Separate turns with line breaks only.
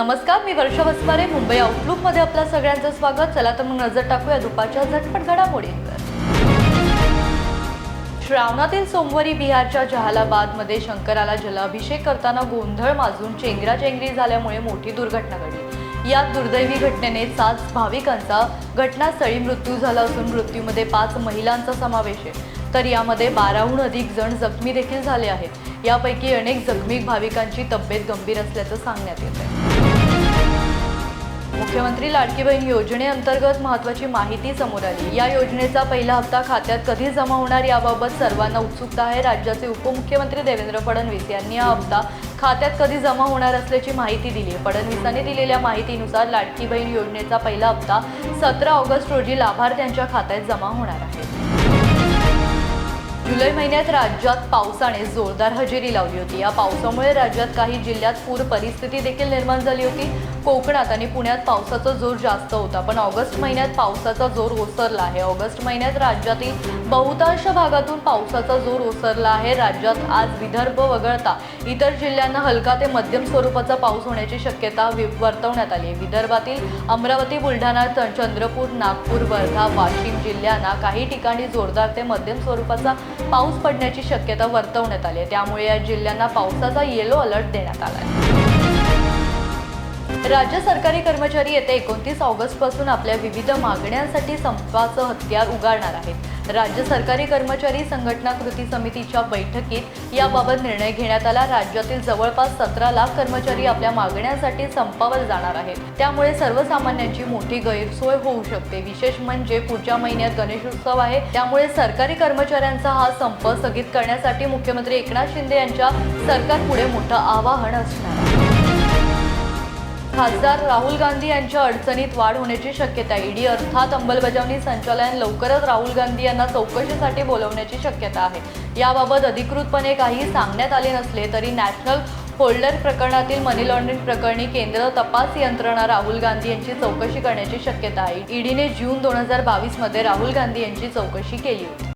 नमस्कार मी वर्षा वसमारे मुंबई आउटलुकमध्ये आपल्या सगळ्यांचं स्वागत. चला तर मग नजर टाकूया दुपारच्या झटपट घडामोडींवर श्रावणातील सोमवारी बिहारच्या जहालाबादमध्ये शंकराला जलाभिषेक करताना गोंधळ माजून चेंगराचेंगरी झाल्यामुळे मोठी दुर्घटना घडली. यात दुर्दैवी घटनेने सात भाविकांचा घटनास्थळी मृत्यू झाला असून मृत्यूमध्ये पाच महिलांचा समावेश आहे. तर यामध्ये बाराहून अधिक जण जखमी देखील झाले आहेत. यापैकी अनेक जखमी भाविकांची तब्येत गंभीर असल्याचं सांगण्यात येत आहे मुख्यमंत्री लाडकी बहीण योजनेअंतर्गत महत्त्वाची माहिती समोर आली. या योजनेचा पहिला हप्ता खात्यात कधी जमा होणार याबाबत सर्वांना उत्सुकता आहे. राज्याचे उपमुख्यमंत्री देवेंद्र फडणवीस यांनी हा हप्ता खात्यात कधी जमा होणार असल्याची माहिती दिली आहे. फडणवीसांनी दिलेल्या माहितीनुसार लाडकी बहीण योजनेचा पहिला हप्ता सतरा ऑगस्ट रोजी लाभार्थ्यांच्या खात्यात जमा होणार आहे. जुलै महिन्यात राज्यात पावसाने जोरदार हजेरी लावली होती. या पावसामुळे राज्यात काही जिल्ह्यात पूर परिस्थिती देखील निर्माण झाली होती. कोकणात आणि पुण्यात पावसाचा जोर जास्त होता पण ऑगस्ट महिन्यात पावसाचा जोर ओसरला आहे. ऑगस्ट महिन्यात राज्यातील बहुतांश भागातून पावसाचा जोर ओसरला आहे. राज्यात आज विदर्भ वगळता इतर जिल्ह्यांना हलका ते मध्यम स्वरूपाचा पाऊस होण्याची शक्यता वि- वर्तवण्यात आली आहे. विदर्भातील अमरावती बुलढाणा चंद्रपूर नागपूर वर्धा वाशिम जिल्ह्यांना काही ठिकाणी जोरदार ते मध्यम स्वरूपाचा पाऊस पडण्याची शक्यता वर्तवण्यात आली आहे. त्यामुळे या जिल्ह्यांना पावसाचा येलो अलर्ट देण्यात आला आहे. राज्य सरकारी कर्मचारी येत्या एकोणतीस ऑगस्टपासून आपल्या विविध मागण्यांसाठी संपाचं हत्यार उगारणार आहेत. राज्य सरकारी कर्मचारी संघटना कृती समितीच्या बैठकीत याबाबत निर्णय घेण्यात आला. राज्यातील जवळपास सतरा लाख कर्मचारी आपल्या मागण्यांसाठी संपावर जाणार आहेत. त्यामुळे सर्वसामान्यांची मोठी गैरसोय होऊ शकते. विशेष म्हणजे पुढच्या महिन्यात गणेशोत्सव आहे. त्यामुळे सरकारी कर्मचाऱ्यांचा हा संप स्थगित करण्यासाठी मुख्यमंत्री एकनाथ शिंदे यांच्या सरकारपुढे मोठं आवाहन असणार आहे. खासदार राहुल गांधी यांच्या अडचणीत वाढ होण्याची शक्यता ईडी अर्थात अंमलबजावणी संचालन लवकरच राहुल गांधी यांना चौकशीसाठी बोलवण्याची शक्यता आहे. याबाबत अधिकृतपणे काही सांगण्यात आले नसले तरी नॅशनल होल्डर प्रकरणातील मनी लॉन्ड्रिंग प्रकरणी केंद्र तपास यंत्रणा राहुल गांधी यांची चौकशी करण्याची शक्यता आहे. ईडीने जून दोन हजार बावीसमध्ये राहुल गांधी यांची चौकशी केली होती.